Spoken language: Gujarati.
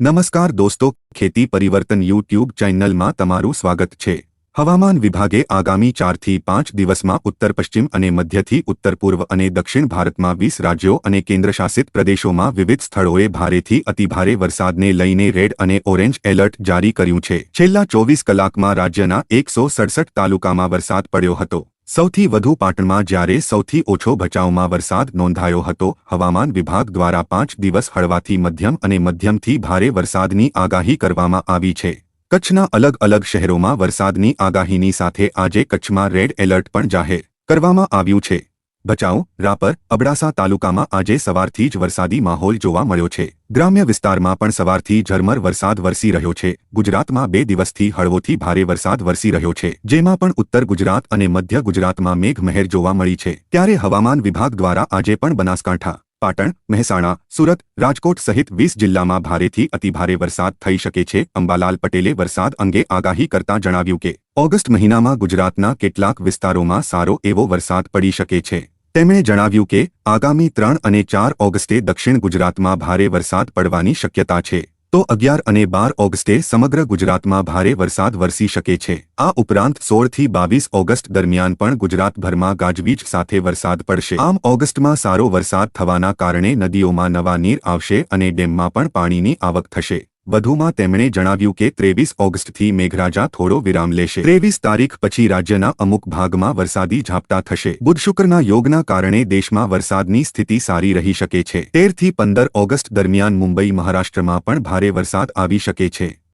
નમસ્કાર દોસ્તો, ખેતી પરિવર્તન યુટ્યુબ ચેનલમાં તમારું સ્વાગત છે. હવામાન વિભાગે આગામી ચારથી પાંચ દિવસમાં ઉત્તર, પશ્ચિમ અને મધ્યથી ઉત્તર, પૂર્વ અને દક્ષિણ ભારતમાં વીસ રાજ્યો અને કેન્દ્રશાસિત પ્રદેશોમાં વિવિધ સ્થળોએ ભારેથી અતિભારે વરસાદને લઈને રેડ અને ઓરેન્જ એલર્ટ જારી કર્યું છે. છેલ્લા ચોવીસ કલાકમાં રાજ્યના એકસો સડસઠ તાલુકામાં વરસાદ પડ્યો હતો. સૌથી વધુ પાટણમાં જ્યારે સૌથી ઓછો ભચાઉમાં વરસાદ નોંધાયો હતો, હવામાન વિભાગ દ્વારા પાંચ દિવસ હળવાથી મધ્યમ અને મધ્યમથી ભારે વરસાદની આગાહી કરવામાં આવી છે. કચ્છના અલગ અલગ શહેરોમાં વરસાદની આગાહીની સાથે આજે કચ્છમાં રેડ એલર્ટ પણ જાહેર કરવામાં આવ્યું છે. ભચાઉ રાપર, અબડાસા તાલુકામાં આજે સવારથી જ વરસાદી માહોલ જોવા મળ્યો છે. ગ્રામ્ય વિસ્તારમાં પણ સવારથી ઝરમર વરસાદ વરસી રહ્યો છે. ગુજરાતમાં બે દિવસથી હળવોથી ભારે વરસાદ વરસી રહ્યો છે. જેમાં પણ ઉત્તર ગુજરાત અને મધ્ય ગુજરાતમાં મેઘમહેર જોવા મળી છે. ત્યારે હવામાન વિભાગ દ્વારા આજે પણ બનાસકાંઠા, પાટણ, મહેસાણા, સુરત, રાજકોટ સહિત વીસ જિલ્લામાં ભારેથી અતિભારે વરસાદ થઈ શકે છે. અંબાલાલ પટેલે વરસાદ અંગે આગાહી કરતા જણાવ્યું કે ઓગસ્ટ મહિનામાં ગુજરાતના કેટલાક વિસ્તારોમાં સારો એવો વરસાદ પડી શકે છે. તેમણે જણાવ્યું કે, આગામી ત્રણ અને ચાર ઓગસ્ટે દક્ષિણ ગુજરાતમાં ભારે વરસાદ પડવાની શક્યતા છે. તો અગિયાર અને બાર ઓગસ્ટે સમગ્ર ગુજરાતમાં ભારે વરસાદ વરસી શકે છે. આ ઉપરાંત સોળથી બાવીસ ઓગસ્ટ દરમિયાન પણ ગુજરાતભરમાં ગાજવીજ સાથે વરસાદ પડશે. આમ ઓગસ્ટમાં સારો વરસાદ થવાના કારણે નદીઓમાં નવા નીર આવશે અને ડેમમાં પણ પાણીની આવક થશે. વધુમાં તેમણે જણાવ્યું કે ત્રેવીસ ઓગસ્ટથી મેઘરાજા થોડો વિરામ લેશે. ત્રેવીસ તારીખ પછી રાજ્યના અમુક ભાગમાં વરસાદી ઝાપટા થશે. બુધ શુક્રના યોગના કારણે દેશમાં વરસાદની સ્થિતિ સારી રહી શકે છે. તેરથી પંદર ઓગસ્ટ દરમિયાન મુંબઈ, મહારાષ્ટ્રમાં પણ ભારે વરસાદ આવી શકે છે.